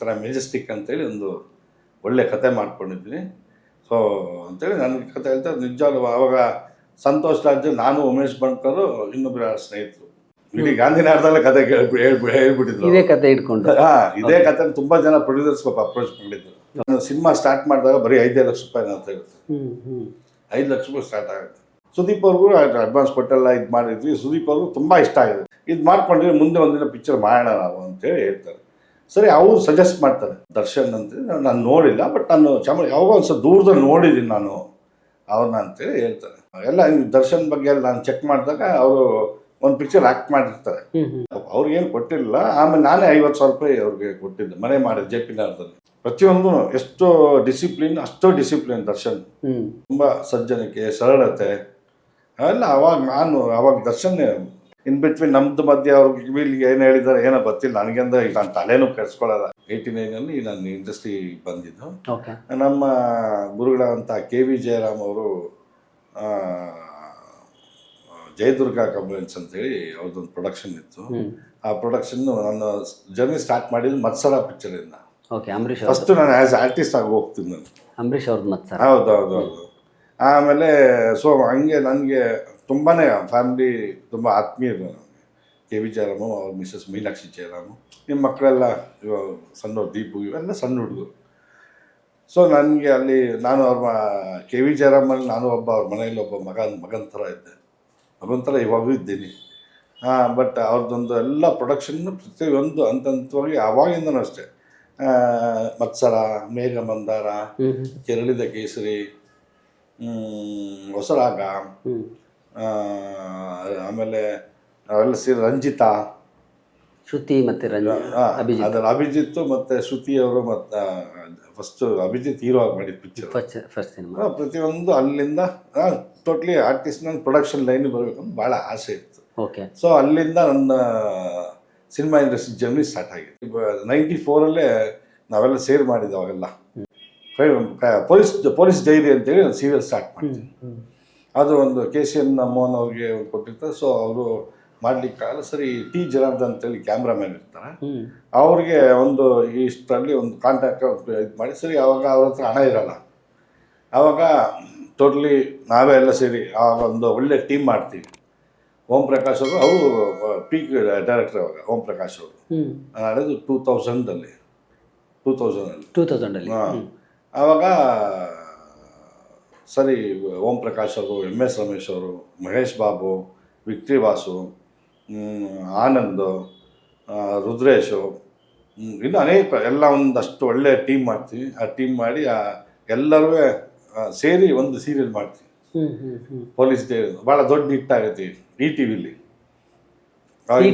ಥರ ಮೆಜೆಸ್ಟಿಕ್ ಅಂತೇಳಿ ಒಂದು ಒಳ್ಳೆ ಕತೆ ಮಾಡ್ಕೊಂಡಿದ್ದೀನಿ ಸೊ ಅಂತೇಳಿ ನನಗೆ ಕತೆ ಹೇಳ್ತಾ ನಿಜವಾಗ್ಲೂ ಅವಾಗ ಸಂತೋಷ್ ರಾಜ್ ನಾನು ಉಮೇಶ್ ಬಂಟ್ಕರು ಇನ್ನೊಬ್ಬರ ಸ್ನೇಹಿತರು. ಇಡೀ ಗಾಂಧಿನಗರದಲ್ಲೇ ಕತೆ ಹೇಳ್ಬಿಟ್ಟಿದ್ರು. ಇದೇ ಕತೆ ಇಟ್ಕೊಂಡು. ಹಾ ಇದೇ ಕತೆ ತುಂಬಾ ಜನ ಪ್ರೊಡ್ಯೂಸರ್ಸ್ ಪಾಪ ಅಪ್ರೋಚ್ ಮಾಡಿದ್ರು. ನಾನು ಸಿನಿಮಾ ಸ್ಟಾರ್ಟ್ ಮಾಡಿದಾಗ ಬರೀ ಐದೇ ಲಕ್ಷ ರೂಪಾಯಿ ಅಂತ ಇರುತ್ತೆ ಐದು ಲಕ್ಷ ರೂಪಾಯಿ ಸ್ಟಾರ್ಟ್ ಆಗುತ್ತೆ. ಸುದೀಪ್ ಅವ್ರಿಗೂ ಅಡ್ವಾನ್ಸ್ ಕೊಟ್ಟೆಲ್ಲ ಇದು ಮಾಡಿದ್ವಿ. ಸುದೀಪ್ ಅವ್ರಿಗೂ ತುಂಬ ಇಷ್ಟ ಆಗಿದೆ. ಇದು ಮಾಡ್ಕೊಂಡ್ರೆ ಮುಂದೆ ಒಂದಿನ ಪಿಕ್ಚರ್ ಮಾಡೋಣ ನಾವು ಅಂತೇಳಿ ಹೇಳ್ತಾರೆ. ಸರಿ ಅವ್ರು ಸಜೆಸ್ಟ್ ಮಾಡ್ತಾರೆ. ದರ್ಶನ್ ಅಂತೇಳಿ ನಾನು- ನೋಡಿಲ್ಲ ಬಟ್ ನಾನು ಚಾಮ ಯಾವಾಗ ಒಂದು ಸ್ವಲ್ಪ ದೂರದಲ್ಲಿ ನೋಡಿದ್ದೀನಿ ನಾನು. ಅವ್ರನ್ನ ಅಂತೇಳಿ ಹೇಳ್ತಾರೆ. ಎಲ್ಲ ದರ್ಶನ್ ಬಗ್ಗೆ ಎಲ್ಲ ನಾನು ಚೆಕ್ ಮಾಡಿದಾಗ ಅವರು ಒಂದು ಪಿಕ್ಚರ್ ಆ್ಯಕ್ಟ್ ಮಾಡಿರ್ತಾರೆ. ಅವ್ರಿಗೇನು ಕೊಟ್ಟಿಲ್ಲ ಆಮೇಲೆ ನಾನೇ ಐವತ್ತು ಸಾವಿರ ರೂಪಾಯಿ ಅವ್ರಿಗೆ ಕೊಟ್ಟಿದ್ದೆ ಮನೆ ಮಾಡಿದೆ ಜೆ ಪಿ ನಗರದಲ್ಲಿ. ಪ್ರತಿಯೊಂದು ಎಷ್ಟು ಡಿಸಿಪ್ಲಿನ್ ಅಷ್ಟೋ ಡಿಸಿಪ್ಲಿನ್ ದರ್ಶನ್. ತುಂಬ ಸಜ್ಜನಿಕೆ ಸರಳತೆ. ಅವೆಲ್ಲ ಅವಾಗ ನಾನು ಅವಾಗ ದರ್ಶನ್ ಇನ್ ಬಿಟ್ವೀನ್ ನಮ್ದು ಮಧ್ಯೆ ಅವ್ರಿಗೆ ಕಿವಿಲಿ ಏನು ಹೇಳಿದಾರೆ ಏನೋ ಗೊತ್ತಿಲ್ಲ. ನನಗೆಂದ ಈಗ ನಾನು ತಲೆನೂ ಕೆಡಿಸ್ಕೊಳ್ಳಲ್ಲ ಏಯ್ಟಿ ನೈನಲ್ಲಿ ನಾನು ಇಂಡಸ್ಟ್ರಿ ಬಂದಿದ್ದು. ನಮ್ಮ ಗುರುಗಳ ಅಂತ ಕೆ ವಿ ಜಯರಾಮ್ ಅವರು ಜಯದುರ್ಗಾ ಅಂತ ಅಂತೇಳಿ ಅವ್ರದ್ದೊಂದು ಪ್ರೊಡಕ್ಷನ್ ಇತ್ತು. ಆ ಪ್ರೊಡಕ್ಷನ್ ನನ್ನ ಜರ್ನಿ ಸ್ಟಾರ್ಟ್ ಮಾಡಿದ್ದು ಮತ್ಸರ ಪಿಕ್ಚರಿಂದ ಓಕೆ ಅಂಬರೀಷ್ ಫಸ್ಟ್ ನಾನು ಆ್ಯಸ್ ಆರ್ಟಿಸ್ಟ್ ಆಗಿ ಹೋಗ್ತೀನಿ ನಾನು. ಅಂಬರೀಷ್ ಅವ್ರದ್ದು ಮತ್ಸರ. ಹೌದು ಹೌದು ಹೌದು ಆಮೇಲೆ ಸೊ ಹಂಗೆ ನನಗೆ ತುಂಬಾ ಫ್ಯಾಮಿಲಿ ತುಂಬ ಆತ್ಮೀಯರು ನಮಗೆ. ಕೆ ವಿ ಜಯರಾಮು ಅವ್ರ ಮಿಸ್ಸಸ್ ಮೀನಾಕ್ಷಿ ಜಯರಾಮು ನಿಮ್ಮ ಮಕ್ಕಳೆಲ್ಲ ಇವಾಗ ಸಣ್ಣವ್ರು ದೀಪು ಇವೆಲ್ಲ ಸಣ್ಣ ಹುಡುಗರು. ಸೊ ನನಗೆ ಅಲ್ಲಿ ನಾನು ಅವ್ರ ಕೆ ವಿ ಜಯರಾಮಲ್ಲಿ ನಾನು ಒಬ್ಬ ಅವ್ರ ಮನೆಯಲ್ಲಿ ಒಬ್ಬ ಮಗನ ಮಗನ ಥರ ಇದ್ದೆ. ಮಗನ ಥರ ಇವಾಗೂ ಇದ್ದೀನಿ. ಹಾಂ ಬಟ್ ಅವ್ರದ್ದೊಂದು ಎಲ್ಲ ಪ್ರೊಡಕ್ಷನ್ನು ಪ್ರತಿಯೊಂದು ಹಂತವಾಗಿ ಆವಾಗಿಂದನೂ ಅಷ್ಟೇ. ಮತ್ಸರ ಮೇಘ ಮಂದಾರ ಕೆರಳಿದ ಕೇಸರಿ ಹೊಸರಾಗ ಆಮೇಲೆ ಅವೆಲ್ಲ ಸೇರಿ ರಂಜಿತಾ. ಶ್ರುತಿ ಮತ್ತೆ ರಂಜಿತ್ ಅದರ ಅಭಿಜಿತ್. ಮತ್ತೆ ಶ್ರುತಿ ಅವರು ಮತ್ತೆ ಫಸ್ಟ್ ಅಭಿಜಿತ್ ಹೀರೋ ಆಗಿ ಮಾಡಿದ ಪಿಕ್ಚರ್ ಫಸ್ಟ್ ಫಸ್ಟ್ ಸಿನಿಮಾ ಪ್ರತಿಯೊಂದು ಅಲ್ಲಿಂದ ಟೋಟ್ಲಿ ಆರ್ಟಿಸ್ಟ್ ನನ್ನ ಪ್ರೊಡಕ್ಷನ್ ಲೈನ್ ಬರಬೇಕು ಅಂತ ಭಾಳ ಆಸೆ ಇತ್ತು. ಓಕೆ ಸೊ ಅಲ್ಲಿಂದ ನನ್ನ ಸಿನಿಮಾ ಇಂಡಸ್ಟ್ರಿ ಜರ್ನಿ ಸ್ಟಾರ್ಟ್ ಆಗಿದೆ. ನೈಂಟಿ ಫೋರಲ್ಲೇ ನಾವೆಲ್ಲ ಸೇರ್ ಮಾಡಿದ್ದು ಅವಾಗೆಲ್ಲ. ಪೊಲೀಸ್ ಪೊಲೀಸ್ ಡೈರಿ ಅಂತೇಳಿ ನಾನು ಸೀರಿಯಲ್ ಸ್ಟಾರ್ಟ್ ಮಾಡಿದ್ವಿ ಅದು ಒಂದು ಕೆ ಸಿ ಎನ್ ಮೋಹನ್ ಅವ್ರಿಗೆ ಕೊಟ್ಟಿರ್ತಾರೆ ಸೊ ಅವರು ಮಾಡಲಿಕ್ಕಾಗಲ್ಲ ಸರಿ ಟಿ ಜನಾರ್ದನ್ ಅಂತೇಳಿ ಕ್ಯಾಮ್ರಾಮ್ಯಾನ್ ಇರ್ತಾರೆ. ಅವ್ರಿಗೆ ಒಂದು ಇಷ್ಟರಲ್ಲಿ ಒಂದು ಕಾಂಟ್ಯಾಕ್ಟ್ ಇದು ಮಾಡಿ ಸರಿ ಆವಾಗ ಅವ್ರ ಹತ್ರ ಹಣ ಇರಲ್ಲ. ಆವಾಗ ಟೋಟ್ಲಿ ನಾವೇ ಎಲ್ಲ ಸೇರಿ ಆವಾಗ ಒಂದು ಒಳ್ಳೆ ಟೀಮ್ ಮಾಡ್ತೀವಿ. ಓಂ ಪ್ರಕಾಶ್ ಅವರು ಅವರು ಪೀಕ್ ಡೈರೆಕ್ಟರ್ ಅವಾಗ ಓಂ ಪ್ರಕಾಶ್ ಅವರು. ನಾನು ಟೂ ತೌಸಂಡಲ್ಲಿ ಟೂ ತೌಸಂಡಲ್ಲಿ ಟೂ ತೌಸಂಡಲ್ಲಿ ಹಾಂ. ಆವಾಗ ಸರಿ ಓಂ ಪ್ರಕಾಶ್ ಅವರು ಎಂ ಎಸ್ ರಮೇಶ್ ಅವರು ಮಹೇಶ್ ಬಾಬು ವಿಕ್ಟ್ರಿ ವಾಸು ಹ್ಮ್, ಆನಂದ್ ರುದ್ರೇಶು ಇನ್ನು ಅನೇಕ ಎಲ್ಲ ಒಂದಷ್ಟು ಒಳ್ಳೆ ಟೀಮ್ ಮಾಡ್ತೀವಿ. ಆ ಟೀಮ್ ಮಾಡಿ ಆ ಎಲ್ಲರೂ ಸೇರಿ ಒಂದು ಸೀರಿಯಲ್ ಮಾಡ್ತೀವಿ. ಪೊಲೀಸ್ ಡೇ ಭಾಳ ದೊಡ್ಡ ಹಿಟ್ ಆಗೈತಿ ಈ ಟಿ ವಿಲಿ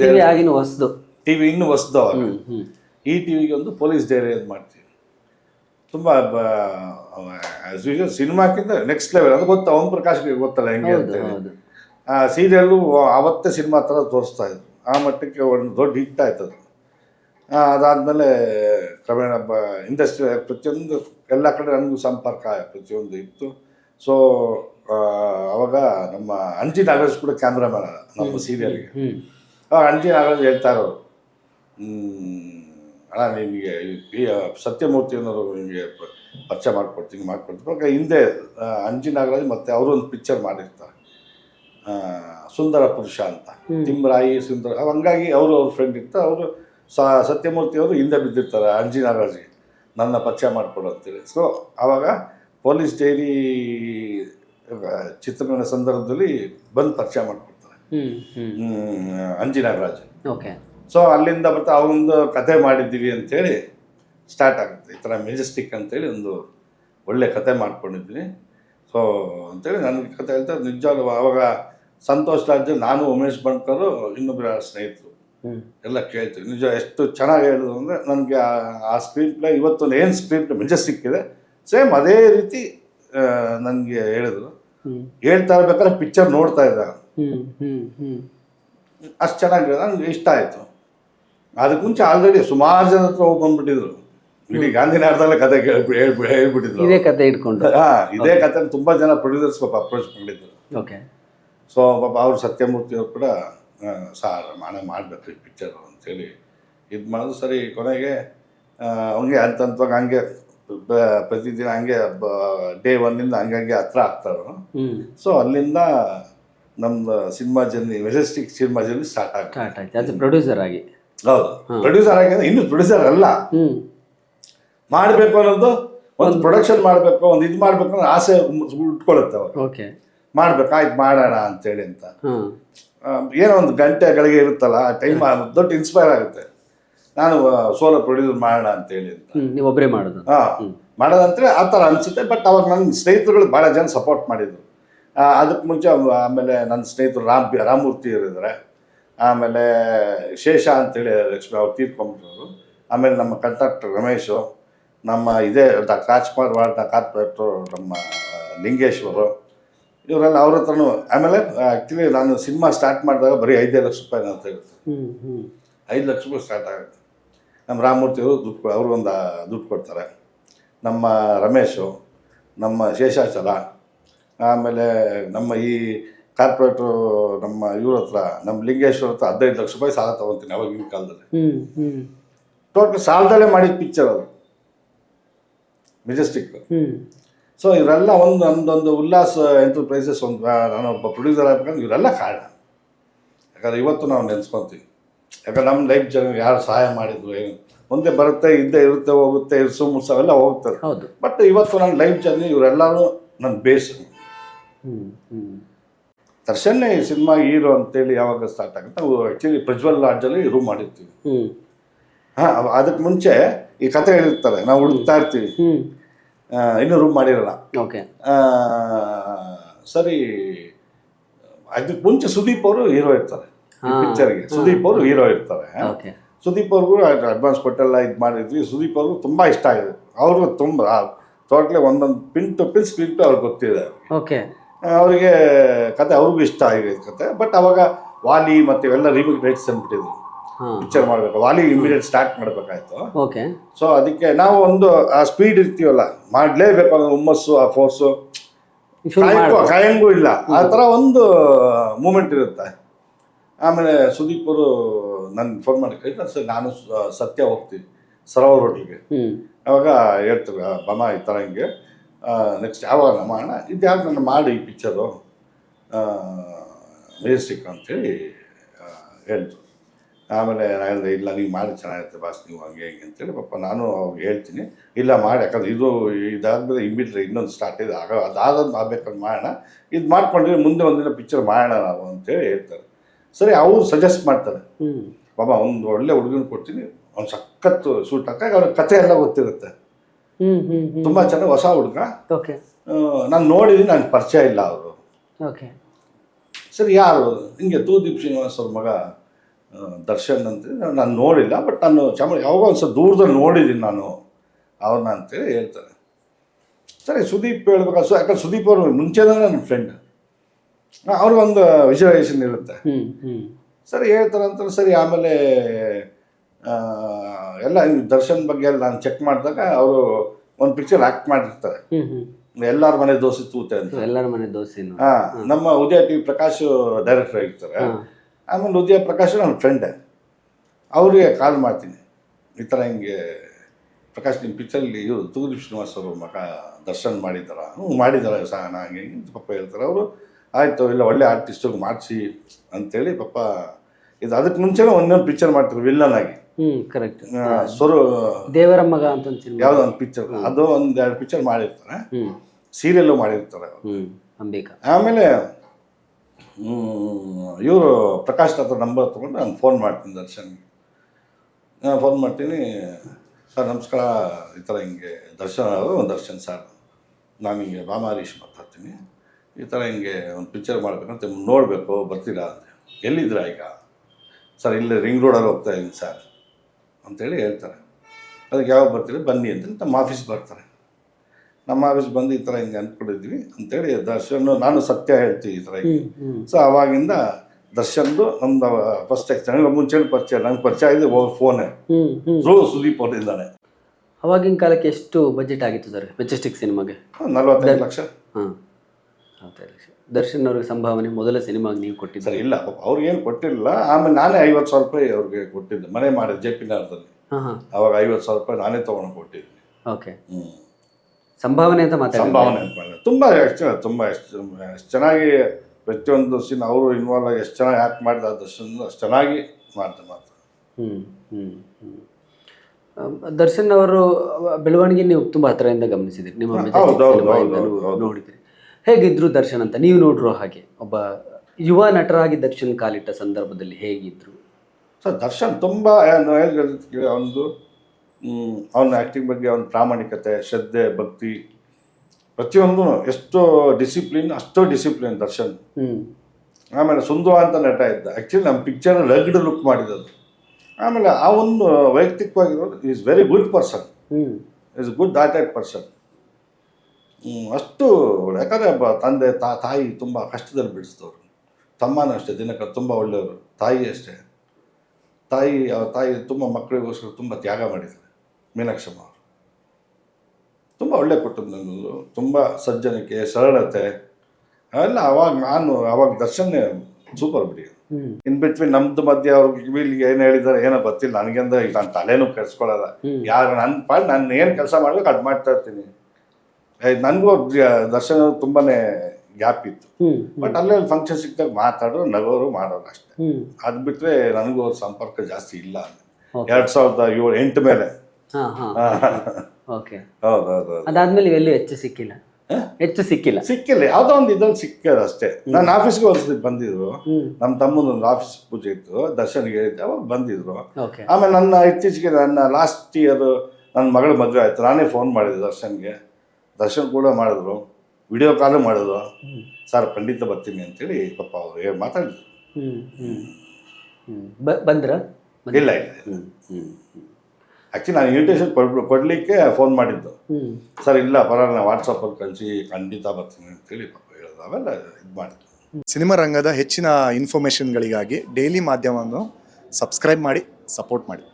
ಟಿವಿ ಹೊಸದು. ವಿ ಇನ್ನೂ ಹೊಸ್ದು ಅವಾಗ. ಹ್ಮ್ ಈ ಟಿ ವಿಗೆ ಒಂದು ಪೊಲೀಸ್ ಡೇರಿ ಅಂತ ಮಾಡ್ತೀವಿ. ತುಂಬ ಸಿನಿಮಾಕ್ಕಿಂತ ನೆಕ್ಸ್ಟ್ ಲೆವೆಲ್ ಅದು ಗೊತ್ತ ಓಂ ಪ್ರಕಾಶ್ಗೆ ಗೊತ್ತಲ್ಲ ಹೆಂಗೆ ಅಂತ ಅಂತೇಳಿ. ಆ ಸೀರಿಯಲ್ಲು ಆವತ್ತೇ ಸಿನಿಮಾ ಥರ ತೋರಿಸ್ತಾ ಇದ್ರು. ಆ ಮಟ್ಟಕ್ಕೆ ಒಂದು ದೊಡ್ಡ ಹಿಟ್ ಆಯ್ತು ಅದು ಅದಾದಮೇಲೆ ಕ್ರಮೇಣ ಬ ಇಂಡಸ್ಟ್ರಿ ಪ್ರತಿಯೊಂದು ಎಲ್ಲ ಕಡೆ ನನಗೂ ಸಂಪರ್ಕ ಪ್ರತಿಯೊಂದು ಇತ್ತು. ಸೊ ಅವಾಗ ನಮ್ಮ ಅಂಜಿ ನಾಗರಾಜ್ ಕೂಡ ಕ್ಯಾಮ್ರಾಮನ್ ನಮ್ಮ ಸೀರಿಯಲ್ಗೆ ಅವಾಗ ಅಂಜಿ ನಾಗರಾಜ್ ಹೇಳ್ತಾ ಇರೋರು. ಅಣ್ಣ ನಿಮಗೆ ಸತ್ಯಮೂರ್ತಿ ಅನ್ನೋರು ನಿಮಗೆ ಪರಿಚಯ ಮಾಡಿಕೊಡ್ತೀನಿ ಮಾಡಿಕೊಡ್ತೀನಿ. ಅವಾಗ ಹಿಂದೆ ಅಂಜಿ ನಾಗರಾಜ್ ಮತ್ತು ಅವರು ಒಂದು ಪಿಕ್ಚರ್ ಮಾಡಿರ್ತಾರೆ. ಸುಂದರ ಪುರುಷ ಅಂತ. ತಿಮ್ಮರಾಯಿ ತಿಮ್ರಾಯಿ ಸುಂದರ ಹಂಗಾಗಿ ಅವರು ಅವ್ರ ಫ್ರೆಂಡ್ ಇರ್ತಾರೆ ಅವರು ಸ ಸತ್ಯಮೂರ್ತಿ ಅವರು ಹಿಂದೆ ಬಿದ್ದಿರ್ತಾರೆ ಅಂಜಿ ನಾಗರಾಜ್ಗೆ. ನನ್ನ ಪರಿಚಯ ಮಾಡಿಕೊಡು ಅಂತೇಳಿ ಸೊ ಆವಾಗ ಪೊಲೀಸ್ ಡೈರಿ ಚಿತ್ರಣ ಸಂದರ್ಭದಲ್ಲಿ ಬಂದು ಪರಿಚಯ ಮಾಡಿಕೊಡ್ತಾರೆ. ಅಂಜಿ ನಾಗರಾಜ್. ಓಕೆ ಸೊ ಅಲ್ಲಿಂದ ಬರ್ತಾ ಅವೊಂದು ಕತೆ ಮಾಡಿದ್ದೀವಿ ಅಂಥೇಳಿ ಸ್ಟಾರ್ಟ್ ಆಗುತ್ತೆ. ಈ ಥರ ಮೆಜೆಸ್ಟಿಕ್ ಅಂತೇಳಿ ಒಂದು ಒಳ್ಳೆ ಕತೆ ಮಾಡ್ಕೊಂಡಿದ್ದೀನಿ. ಸೊ ಅಂತೇಳಿ ನನಗೆ ಕತೆ ಹೇಳ್ತಾ ನಿಜವಾಗ್ಲೂ ಆವಾಗ ಸಂತೋಷ್ ರಾಜ್ ನಾನು ಉಮೇಶ್ ಬಣ್ಕರು ಇನ್ನೊಬ್ಬರ ಸ್ನೇಹಿತರು. ಎಲ್ಲ ಕೇಳ್ತೀವಿ. ನಿಜ ಎಷ್ಟು ಚೆನ್ನಾಗಿ ಹೇಳಿದ್ರು ಅಂದರೆ ನನಗೆ ಆ ಸ್ಕ್ರೀನ್ ಪ್ಲೇ ಇವತ್ತೊಂದು ಏನು ಸ್ಕ್ರೀನ್ ಪ್ಲೇ ಮೆಜೆಸ್ಟಿಕ್ ಇದೆ ಸೇಮ್ ಅದೇ ರೀತಿ ನನಗೆ ಹೇಳಿದ್ರು. ಹೇಳ್ತಾ ಇರ್ಬೇಕಾದ್ರೆ ಪಿಕ್ಚರ್ ನೋಡ್ತಾ ಇದ್ದ. ಅಷ್ಟು ಚೆನ್ನಾಗಿ ನನಗೆ ಇಷ್ಟ ಆಯಿತು. ಅದಕ್ಕೆ ಮುಂಚೆ ಆಲ್ರೆಡಿ ಸುಮಾರು ಜನ ಹತ್ರ ಹೋಗಿ ಬಂದ್ಬಿಟ್ಟಿದ್ರು. ಇಡೀ ಗಾಂಧಿನಗರದಲ್ಲೇ ಕತೆ ಹೇಳ್ಬಿಟ್ಟಿದ್ರು ಇದೇ ಕತೆ ಇಟ್ಕೊಂಡು. ಹಾಂ ಇದೇ ಕತೆ ತುಂಬ ಜನ ಪ್ರೊಡ್ಯೂಸರ್ಸ್ ಪಾಪ ಅಪ್ರೋಚ್ ಮಾಡಿದ್ರು. ಓಕೆ ಸೊ ಪಾಪ ಅವರು ಸತ್ಯಮೂರ್ತಿ ಅವರು ಕೂಡ ಸಾರ್ ಮನೆ ಮಾಡಬೇಕು ಈ ಪಿಕ್ಚರು ಅಂತೇಳಿ ಇದು ಮಾಡೋದು ಸರಿ ಕೊನೆಗೆ ಹಂಗೆ ಹಂತವಾಗಿ ಹಂಗೆ ಪ್ರತಿದಿನ ಹಂಗೆ ಡೇ ಒನ್ನಿಂದ ಹಂಗಂಗೆ ಹತ್ರ ಆಗ್ತಾರೆ. ಸೊ ಅಲ್ಲಿಂದ ನಮ್ದು cinema journey Majestic cinema journey start ಆಗ್ತದೆ ಸ್ಟಾರ್ಟ್ ಆಯ್ತು. ಆಸ್ ಪ್ರೊಡ್ಯೂಸರ್ ಆಗಿ. ಹೌದು. ಪ್ರೊಡ್ಯೂಸರ್ ಆಗಿದ್ರೆ ಇನ್ನು ಪ್ರೊಡ್ಯೂಸರ್ ಅಲ್ಲ. ಮಾಡಬೇಕು ಅನ್ನೋದು ಒಂದು ಪ್ರೊಡಕ್ಷನ್ ಮಾಡಬೇಕು ಒಂದು ಇದು ಮಾಡಬೇಕು ಅನ್ನೋ ಆಸೆ ಉಟ್ಕೊಳ್ಳುತ್ತೆ ಓಕೆ ಮಾಡ್ಬೇಕು ಆಯ್ತು ಮಾಡೋಣ ಅಂತೇಳಿ ಅಂತ. ಏನೋ ಒಂದು ಗಂಟೆ ಗಳಿಗೆ ಇರುತ್ತಲ್ಲ ಆ ಟೈಮ್ ದೊಡ್ಡ ಇನ್ಸ್ಪೈರ್ ಆಗುತ್ತೆ. ನಾನು ಸೋಲೋ ಪ್ರೊಡ್ಯೂಸರ್ ಮಾಡೋಣ ಅಂತೇಳಿ ಅಂತ. ನೀವು ಒಬ್ಬರೇ ಮಾಡೋದು. ಹಾಂ. ಮಾಡೋದಂತೇಳಿ ಆ ಥರ ಅನಿಸುತ್ತೆ ಬಟ್ ಅವಾಗ ನನ್ನ ಸ್ನೇಹಿತರುಗಳು ಭಾಳ ಜನ ಸಪೋರ್ಟ್ ಮಾಡಿದರು. ಅದಕ್ಕೆ ಮುಂಚೆ ಆಮೇಲೆ ನನ್ನ ಸ್ನೇಹಿತರು ರಾಮ್ ರಾಮಮೂರ್ತಿ ಅವರಿದ್ದಾರೆ ಆಮೇಲೆ ಶೇಷ ಅಂತೇಳಿ ಲಕ್ಷ್ಮಿ ಅವ್ರು ತೀರ್ಕೊಂಡ್ರು. ಆಮೇಲೆ ನಮ್ಮ ಕಂಟ್ರಾಕ್ಟರ್ ರಮೇಶು ನಮ್ಮ ಇದೇ ಡಾಕ್ಟರ್ ರಾಜ್ಕುಮಾರ್ ವಾರ್ಡ್ನ ಕಾರ್ಪೊರೇಟ್ರು ನಮ್ಮ ಲಿಂಗೇಶ್ವರು ಇವರೆಲ್ಲ ಅವ್ರ ಹತ್ರನೂ ಆಮೇಲೆ ಆ್ಯಕ್ಚುಲಿ ನಾನು ಸಿನಿಮಾ ಸ್ಟಾರ್ಟ್ ಮಾಡಿದಾಗ ಬರೀ ಐದೇ ಲಕ್ಷ ರೂಪಾಯಿ ಅಂತ ಇರುತ್ತೆ ಹ್ಞೂ ಹ್ಞೂ ಐದು ಲಕ್ಷ ರೂಪಾಯಿ ಸ್ಟಾರ್ಟ್ ಆಗುತ್ತೆ. ನಮ್ಮ ರಾಮಮೂರ್ತಿ ಅವರು ದುಡ್ಡು ಕೊ- ಅವರು ಒಂದು ದುಡ್ಡು ಕೊಡ್ತಾರೆ. ನಮ್ಮ ರಮೇಶು ನಮ್ಮ ಶೇಷಾಚಲ ಆಮೇಲೆ ನಮ್ಮ ಈ ಕಾರ್ಪೊರೇಟ್ರು ನಮ್ಮ ಇವ್ರ ಹತ್ರ ನಮ್ಮ ಲಿಂಗೇಶ್ವರ ಹತ್ರ ಹದಿನೈದು ಲಕ್ಷ ರೂಪಾಯಿ ಸಾಲ ತಗೊಂತೀನಿ ಅವಾಗಿನ ಕಾಲದಲ್ಲಿ. ಟೋಟಲ್ ಸಾಲದಲ್ಲೇ ಮಾಡಿದ ಪಿಕ್ಚರ್ ಅದು. ಮೆಜೆಸ್ಟಿಕ್ ಸೊ ಇವರೆಲ್ಲ ಒಂದು ಒಂದೊಂದು ಉಲ್ಲಾಸ ಎಂಟರ್ಪ್ರೈಸಸ್ ಒಂದು ನಾನು ಒಬ್ಬ ಪ್ರೊಡ್ಯೂಸರ್ ಆಗ್ಬೇಕಂದ್ರೆ ಇವರೆಲ್ಲ ಕಾರಣ. ಯಾಕಂದ್ರೆ ಇವತ್ತು ನಾವು ನೆನೆಸ್ಕೊತೀವಿ. ಯಾಕಂದ್ರೆ ನಮ್ಮ ಲೈಫ್ ಜನ ಯಾರು ಸಹಾಯ ಮಾಡಿದ್ರು ಏನು? ಮುಂದೆ ಬರುತ್ತೆ ಇದ್ದೇ ಇರುತ್ತೆ ಹೋಗುತ್ತೆ ಇರ್ಸು ಮುರ್ಸು ಅವೆಲ್ಲ ಹೋಗ್ತದೆ. ಹೌದು. ಬಟ್ ಇವತ್ತು ನನ್ನ ಲೈಫ್ ಜರ್ನಿ ಇವರೆಲ್ಲರೂ ನನ್ನ ಬೇಸ್ ಹ್ಮ್ ಹ್ಮ್ ದರ್ಶನ್ ಈ ಸಿನಿಮಾ ಹೀರೋ ಅಂತೇಳಿ ಯಾವಾಗ ಸ್ಟಾರ್ಟ್ ಆಗುತ್ತೆ? ನಾವು ಆ್ಯಕ್ಚುಲಿ ಪ್ರಜ್ವಲ್ ಲಾಡ್ಜಲ್ಲಿ ರೂಮ್ ಮಾಡಿರ್ತೀವಿ. ಹಾಂ ಅದಕ್ಕೆ ಮುಂಚೆ ಈ ಕತೆ ಹೇಳಿರ್ತಾರೆ ನಾವು ಹುಡುಕ್ತಾ ಇರ್ತೀವಿ. ಇನ್ನೂ ರೂಮ್ ಮಾಡಿರಲ್ಲ. ಓಕೆ. ಸರಿ ಅದಕ್ಕೆ ಮುಂಚೆ ಸುದೀಪ್ ಅವರು ಹೀರೋ ಇರ್ತಾರೆ. ಪಿಕ್ಚರ್ಗೆ ಸುದೀಪ್ ಅವರು ಹೀರೋ ಇರ್ತಾರೆ. ಓಕೆ. ಸುದೀಪ್ ಅವ್ರಿಗೂ ಅಡ್ವಾನ್ಸ್ ಕೊಟ್ಟೆಲ್ಲ ಇದು ಮಾಡಿದ್ವಿ. ಸುದೀಪ್ ಅವ್ರಿಗೂ ತುಂಬ ಇಷ್ಟ ಆಗಿದೆ ಅವ್ರಿಗೂ ತುಂಬ ಟೋಟ್ಲಿ ಒಂದೊಂದು ಪಿನ್ ಟು ಪಿನ್ ಸ್ಕ್ರಿಪ್ಟ್ ಅವ್ರಿಗೆ ಗೊತ್ತಿದೆ. ಓಕೆ. ಅವರಿಗೆ ಕತೆ ಅವ್ರಿಗೂ ಇಷ್ಟ ಆಗಿದೆ ಕತೆ ಬಟ್ ಅವಾಗ ವಾಲಿ ಮತ್ತು ಇವೆಲ್ಲ ರಿಮಿಕ್ ರೈಟ್ಸ್ ಅಂದ್ಬಿಟ್ಟಿದ್ರು ಪಿಕ್ಚರ್ ಮಾಡಬೇಕು. ವಾಲಿ ಇಮಿಡಿಯೇಟ್ ಸ್ಟಾರ್ಟ್ ಮಾಡಬೇಕಾಯ್ತು. ಓಕೆ ಸೊ ಅದಕ್ಕೆ ನಾವು ಒಂದು ಆ ಸ್ಪೀಡ್ ಇರ್ತೀವಲ್ಲ ಮಾಡಲೇಬೇಕು ಅನ್ನೋ ಹುಮ್ಮಸ್ಸು ಆ ಫೋರ್ಸು ಕಾಯಂಗೂ ಇಲ್ಲ. ಆ ಥರ ಒಂದು ಮೂಮೆಂಟ್ ಇರುತ್ತೆ. ಆಮೇಲೆ ಸುದೀಪ್ ಅವರು ನನ್ನ ಫೋನ್ ಮಾಡಿ ಕರೀತಾರೆ ಸರ್ ನಾನು ಸತ್ಯ ಹೋಗ್ತೀನಿ. ಸರೋವರ್ ಹೋಟ್ಲಿಗೆ ಅವಾಗ ಹೇಳ್ತಾರೆ ಬಮ ಈ ಥರ ಹಿಂಗೆ. ನೆಕ್ಸ್ಟ್ ಯಾವಾಗ ಮಾಡೋಣ? ಇದು ಯಾಕೆ ನಾನು ಮಾಡಿ ಈ ಪಿಕ್ಚರು ಮೆಜೆಸ್ಟಿಕ್ ಅಂತೇಳಿ ಆ, ಹೇಳ್ತು. ಆಮೇಲೆ ನಾನು ಹೇಳಿದೆ ಇಲ್ಲ ನೀವು ಮಾಡಿ ಚೆನ್ನಾಗಿರುತ್ತೆ ಬಾಸ್ ನೀವು ಹಂಗೆ ಹೇಗೆ ಅಂತೇಳಿ ಪಾಪ ನಾನು ಅವ್ರಿಗೆ ಹೇಳ್ತೀನಿ. ಇಲ್ಲ ಮಾಡಿ ಯಾಕಂದ್ರೆ ಇದು ಇದಾದಮೇಲೆ ಇಮ್ಮಿಡ್ರೆ ಇನ್ನೊಂದು ಸ್ಟಾರ್ಟ್ ಇದೆ. ಆಗ ಅದಾದ ಮಾಡಬೇಕಂದ್ರೆ ಮಾಡೋಣ. ಇದು ಮಾಡ್ಕೊಂಡ್ರೆ ಮುಂದೆ ಒಂದಿನ ಪಿಕ್ಚರ್ ಮಾಡೋಣ ನಾವು ಅಂತೇಳಿ ಹೇಳ್ತಾರೆ. ಸರಿ ಅವರು ಸಜೆಸ್ಟ್ ಮಾಡ್ತಾರೆ. ಪಾಪ ಬಾಬಾ ಒಂದು ಒಳ್ಳೆ ಹುಡುಗನ ಕೊಡ್ತೀನಿ. ಅವ್ನು ಸಖತ್ತು ಸೂಟ್ ಹಾಕಾಗ ಅವ್ರ ಕಥೆ ಎಲ್ಲ ಗೊತ್ತಿರುತ್ತೆ. ತುಂಬ ಚೆನ್ನಾಗಿ ಹೊಸ ಹುಡುಗ. ಓಕೆ. ನಾನು ನೋಡಿದೀನಿ ನನಗೆ ಪರಿಚಯ ಇಲ್ಲ ಅವರು. ಓಕೆ. ಸರಿ ಯಾರು? ಹಿಂಗೆ ತೂದೀಪ್ ಶ್ರೀನಿವಾಸ್ ಅವ್ರ ಮಗ ದರ್ಶನ್ ಅಂತ ನಾನು ನೋಡಿಲ್ಲ ಬಟ್ ನಾನು ಚಮ ಯಾವಾಗ ಒಂದು ಸ್ವಲ್ಪ ದೂರದಲ್ಲಿ ನೋಡಿದ್ದೀನಿ ನಾನು ಅವ್ರನ್ನ ಅಂತೇಳಿ ಹೇಳ್ತಾರೆ. ಸರಿ ಸುದೀಪ್ ಹೇಳ್ಬೇಕು? ಸೊ ಯಾಕಂದ್ರೆ ಸುದೀಪ್ ಅವರು ಮುಂಚೆನೇ ನನ್ನ ಫ್ರೆಂಡ್ ಅವ್ರಿಗೊಂದು ವಿಜುವಲೈಸೇಷನ್ ಇರುತ್ತೆ. ಸರಿ ಹೇಳ್ತಾರೆ ಅಂತ ಸರಿ ಆಮೇಲೆ ಎಲ್ಲ ಈ ದರ್ಶನ್ ಬಗ್ಗೆ ಎಲ್ಲ ನಾನು ಚೆಕ್ ಮಾಡಿದಾಗ ಅವರು ಒಂದು ಪಿಕ್ಚರ್ ಆಕ್ಟ್ ಮಾಡಿರ್ತಾರೆ. ಎಲ್ಲಾರ ಮನೆ ದೋಸೆ ತೂತೆ ಅಂತ. ಎಲ್ಲರ ಮನೆ ದೋಸೆನು. ಹಾ ನಮ್ಮ ಉದಯ ಟಿ ಪ್ರಕಾಶ್ ಡೈರೆಕ್ಟರ್ ಆಗಿರ್ತಾರೆ. ಆಮೇಲೆ ಉದಯ ಪ್ರಕಾಶ್ ನನ್ನ ಫ್ರೆಂಡ್ ಅವರಿಗೆ ಕಾಲ್ ಮಾಡ್ತೀನಿ. ಈ ಥರ ಹಿಂಗೆ ಪ್ರಕಾಶ್ ನಿಮ್ಮ ಪಿಕ್ಚರಲ್ಲಿ ಇವರು ತೂಗುದೀಪ್ ಶ್ರೀನಿವಾಸ್ ಅವರು ಮಗ ದರ್ಶನ್ ಮಾಡಿದ್ದಾರ? ಹ್ಞೂ ಮಾಡಿದ್ದಾರೆ. ಸಹ ಹಂಗೆ ಹಿಂಗೆ ಪಪ್ಪ ಪಾಪ ಹೇಳ್ತಾರೆ. ಅವರು ಆಯಿತು ಇಲ್ಲ ಒಳ್ಳೆ ಆರ್ಟಿಸ್ಟ್ ಮಾಡಿಸಿ ಅಂತೇಳಿ ಪಪ್ಪ ಇದು ಅದಕ್ಕೆ ಮುಂಚೆನೇ ಒಂದೊಂದು ಪಿಕ್ಚರ್ ಮಾಡ್ತಾರೆ ವಿಲ್ಲನ್ ಆಗಿ. ಹ್ಮ್ ಕರೆಕ್ಟ್ ಸೊರು ದೇವರ ಮಗ ಅಂತ ಒಂದು ಸಿನಿಮಾ ಯಾವುದೋ ಒಂದು ಪಿಕ್ಚರ್ ಅದು ಒಂದು ಎರಡು ಪಿಕ್ಚರ್ ಮಾಡಿರ್ತಾರೆ. ಹ್ಮ್. ಸೀರಿಯಲ್ಲು ಮಾಡಿರ್ತಾರೆ ಹ್ಮ್ ಅಂಬಿಕಾ. ಆಮೇಲೆ ಇವರು ಪ್ರಕಾಶ್ ಹತ್ರ ನಂಬರ್ ತೊಗೊಂಡು ನಾನು ಫೋನ್ ಮಾಡ್ತೀನಿ ದರ್ಶನ್ಗೆ. ನಾನು ಫೋನ್ ಮಾಡ್ತೀನಿ ಸರ್ ನಮಸ್ಕಾರ. ಈ ಥರ ಹಿಂಗೆ ದರ್ಶನ್ ಅವರು ದರ್ಶನ್ ಸರ್. ನಾನು ಹಿಂಗೆ ಬಾಮಾರೀಶ್ ಮಾತಾಡ್ತೀನಿ. ಈ ಥರ ಹಿಂಗೆ ಒಂದು ಪಿಕ್ಚರ್ ಮಾಡಬೇಕಂತ ನೋಡಬೇಕು ಬರ್ತೀರಾ ಅಂತ. ಎಲ್ಲಿದ್ದೀರಾ ಈಗ? ಸರ್ ಇಲ್ಲಿ ರಿಂಗ್ ರೋಡಲ್ಲಿ ಹೋಗ್ತಾ ಇದ್ದೀನಿ ಸರ್. ಅಂತೇಳಿ ಹೇಳ್ತಾರೆ. ಅದಕ್ಕೆ ಯಾವಾಗ ಬರ್ತೀರಿ? ಬನ್ನಿ ಅಂತ ನಮ್ಮ ಆಫೀಸ್ ಬರ್ತಾರೆ. ನಮ್ಮ ಆಫೀಸ್ ಬಂದು ಈ ಥರ ಹಿಂಗೆ ಅಂದ್ಕೊಂಡಿದ್ವಿ ಅಂತೇಳಿ ದರ್ಶನ್ ನಾನು ಸತ್ಯ ಹೇಳ್ತೀವಿ ಈ ಥರ ಸೊ ಅವಾಗಿಂದ ದರ್ಶನ್ದು ನಮ್ದು ಫಸ್ಟ್ ನನಗೆ ಮುಂಚೆ ಪರಿಚಯ ನಂಗೆ ಪರಿಚಯ ಆಗಿದೆ ಫೋನೆ ಹ್ಮ್ ಸುದೀಪ್ ಸುದೀಪ್ ಅವರಿಂದಾನೆ ಅವಾಗಿನ ಕಾಲಕ್ಕೆ ಎಷ್ಟು ಬಜೆಟ್ ಆಗಿತ್ತು ಸರ್ ಮೆಜೆಸ್ಟಿಕ್ ಸಿನಿಮಾಗೆ? ನಲ್ವತ್ತೈದು ಲಕ್ಷ. ಹಾಂ ಹೌದಾ ದರ್ಶನ್ ಅವ್ರಿಗೆ ಸಂಭಾವನೆ ಮೊದಲ ಸಿನಿಮಾಗೆ ನೀವು ಕೊಟ್ಟಿದ್ದ? ಸರಿ ಇಲ್ಲ ಪಾಪ ಅವ್ರಿಗೇನು ಕೊಟ್ಟಿಲ್ಲ. ಆಮೇಲೆ ನಾನೇ ಐವತ್ತು ಸಾವಿರ ರೂಪಾಯಿ ಅವ್ರಿಗೆ ಕೊಟ್ಟಿದ್ದೆ ಮನೆ ಮಾಡಿದೆ ಜೆ ಪಿ ನಗರದಲ್ಲಿ. ಹಾಂ ಹಾಂ. ಅವಾಗ ಐವತ್ತು ಸಾವಿರ ರೂಪಾಯಿ ನಾನೇ ತೊಗೊಂಡು ಕೊಟ್ಟಿದ್ದೀನಿ ಓಕೆ. ಹ್ಞೂ ಸಂಭಾವನೆ ಅಂತ ಮಾತಾಡಿ ಸಂಭಾವನೆ ಮಾಡಿದೆ ತುಂಬ ಎಷ್ಟು ತುಂಬ ಎಷ್ಟು ಎಷ್ಟು ಚೆನ್ನಾಗಿ ಪ್ರತಿಯೊಂದು ಸೀನ್ ಅವರು ಇನ್ವಾಲ್ವ್ ಆಗಿ ಎಷ್ಟು ಚೆನ್ನಾಗಿ ಆ್ಯಕ್ಟ್ ಮಾಡಿದ ದರ್ಶನ್ ಅಷ್ಟು ಚೆನ್ನಾಗಿ ಮಾಡಿದೆ ಮಾತ್ರ. ಹ್ಮ್ ಹ್ಮ್ ಹ್ಮ್. ದರ್ಶನ್ ಅವರು ಬೆಳವಣಿಗೆ ನೀವು ತುಂಬ ಹತ್ತಿರದಿಂದ ಗಮನಿಸಿದ್ರಿ ನಿಮ್ಮ ಹೌದು, ಹೌದು, ಹೌದು, ಇಂದನೂ ಹೌದು, ಹೌದು. ನೋಡಿದ್ರಿ. ಹೇಗಿದ್ರು ದರ್ಶನ್ ಅಂತ ನೀವು ನೋಡಿರೋ ಹಾಗೆ? ಒಬ್ಬ ಯುವ ನಟರಾಗಿ ದರ್ಶನ್ ಕಾಲಿಟ್ಟ ಸಂದರ್ಭದಲ್ಲಿ ಹೇಗಿದ್ರು? ಸರ್ ದರ್ಶನ್ ತುಂಬ ಅವನದು ಅವನ ಆ್ಯಕ್ಟಿಂಗ್ ಬಗ್ಗೆ ಅವನ ಪ್ರಾಮಾಣಿಕತೆ ಶ್ರದ್ಧೆ ಭಕ್ತಿ ಪ್ರತಿಯೊಂದು ಎಷ್ಟು ಡಿಸಿಪ್ಲಿನ್ ಅಷ್ಟೋ ಡಿಸಿಪ್ಲಿನ್ ದರ್ಶನ್. ಆಮೇಲೆ ಸುಂದರ ಅಂತ ನಟ ಇದ್ದ. ಆ್ಯಕ್ಚುಲಿ ನಮ್ಮ ಪಿಕ್ಚರ್ ರಗ್ಡ್ ಲುಕ್ ಮಾಡಿದದು ಆಮೇಲೆ ಆ ಒಂದು ವೈಯಕ್ತಿಕವಾಗಿರೋದು is very good person is is good dotted person ಅಷ್ಟು ಯಾಕಂದರೆ ಬ ತಂದೆ ತಾ ತಾಯಿ ತುಂಬ ಕಷ್ಟದಲ್ಲಿ ಬಿಡಿಸಿದವರು. ತಮ್ಮನೂ ಅಷ್ಟೇ ದಿನಕ್ಕೆ ತುಂಬ ಒಳ್ಳೆಯವರು. ತಾಯಿ ಅಷ್ಟೇ. ತಾಯಿ ಅವ್ರ ತಾಯಿ ತುಂಬ ಮಕ್ಕಳಿಗೋಸ್ಕರ ತುಂಬ ತ್ಯಾಗ ಮಾಡಿದ್ದಾರೆ ಮೀನಾಕ್ಷಮ್ಮ ಅವರು. ತುಂಬ ಒಳ್ಳೆಯ ಕುಟುಂಬದವರು ತುಂಬ ಸಜ್ಜನಿಕೆ ಸರಳತೆ ಅವೆಲ್ಲ ಅವಾಗ ನಾನು ಅವಾಗ ದರ್ಶನ ಸೂಪರ್ ಬಿಡಿ. ಇನ್ ಬಿಟ್ವೀನ್ ನಮ್ದು ಮಧ್ಯೆ ಅವ್ರಿಗೆ ಕಿವಿಲಿ ಏನು ಹೇಳಿದಾರೆ ಏನೋ ಗೊತ್ತಿಲ್ಲ. ನನಗೆಂದ್ರೆ ಈಗ ನಾನು ತಲೆನೂ ಕೆಡ್ಸ್ಕೊಳ್ಳಲ್ಲ. ಯಾರು ನನ್ನ ಪಾಡ್ ನಾನು ಏನು ಕೆಲಸ ಮಾಡ್ಬೇಕು ಅದು ಮಾಡ್ತಾ ಇರ್ತೀನಿ. ನನಗೂ ದರ್ಶನ ತುಂಬಾನೇ ಗ್ಯಾಪ್ ಇತ್ತು. ಬಟ್ ಅಲ್ಲೇ ಫಂಕ್ಷನ್ ಸಿಕ್ಕಿದಾಗ ಮಾತಾಡೋ ನಗೋರು ಮಾಡೋರು ಅಷ್ಟೇ. ಅದ್ ಬಿಟ್ರೆ ನನ್ಗೂ ಅವ್ರ ಸಂಪರ್ಕ ಜಾಸ್ತಿ ಇಲ್ಲ. ಎರಡ್ ಸಾವಿರದ ಏಳು ಎಂಟು ಮೇಲೆ. ಅದಾದ್ಮೇಲೆ ಇವೆಲ್ಲೂ ಹೆಚ್ಚು ಸಿಕ್ಕಿಲ್ಲ. ಹೆಚ್ಚು ಸಿಕ್ಕಿಲ್ಲ. ಸಿಕ್ಕಿಲ್ಲ. ಯಾವ್ದೋ ಒಂದು ಇದ್ರಲ್ಲಿ ಸಿಕ್ಕದ ಅಷ್ಟೇ. ನಾನು ಆಫೀಸ್ಗೆ ಒಂದ್ಸತಿ ಬಂದಿದ್ರು. ನಮ್ಮ ತಮ್ಮನ ಒಂದು ಆಫೀಸ್ ಪೂಜೆ ಇತ್ತು. ದರ್ಶನ್ ಹೇಳಿದ್ದೆ. ಅವಾಗ ಬಂದಿದ್ರು. ಆಮೇಲೆ ನನ್ನ ಇತ್ತೀಚೆಗೆ ನನ್ನ ಲಾಸ್ಟ್ ಇಯರ್ ನನ್ನ ಮಗಳ ಮದುವೆ ಆಯ್ತು. ನಾನೇ ಫೋನ್ ಮಾಡಿದೆ ದರ್ಶನ್ಗೆ. ದರ್ಶನ್ ಕೂಡ ಮಾಡಿದ್ರು ವಿಡಿಯೋ ಕಾಲು ಮಾಡಿದ್ರು. ಸರ್ ಖಂಡಿತ ಬರ್ತೀನಿ ಅಂತೇಳಿ ಪಪ್ಪ ಅವರು ಹೇಳಿ ಮಾತಾಡಿದ್ರು. ಬಂದ್ರ? ಇಲ್ಲ ಇಲ್ಲ ಆ್ಯಕ್ಚುಲಿ ನಾನು ಇನ್ವಿಟೇಷನ್ ಕೊಡ್ ಕೊಡಲಿಕ್ಕೆ ಫೋನ್ ಮಾಡಿದ್ದು. ಸರ್ ಇಲ್ಲ ಪರವಾಗಿಲ್ಲ ವಾಟ್ಸಪ್ಪಲ್ಲಿ ಕಳಿಸಿ ಖಂಡಿತ ಬರ್ತೀನಿ ಅಂತೇಳಿ ಪಾಪ ಹೇಳೋದು ಅವೆಲ್ಲ ಇದು ಮಾಡಿದ್ರು. ಸಿನಿಮಾ ರಂಗದ ಹೆಚ್ಚಿನ ಇನ್ಫಾರ್ಮೇಷನ್ಗಳಿಗಾಗಿ ಡೈಲಿ ಮಾಧ್ಯಮವನ್ನು ಸಬ್ಸ್ಕ್ರೈಬ್ ಮಾಡಿ ಸಪೋರ್ಟ್ ಮಾಡಿ.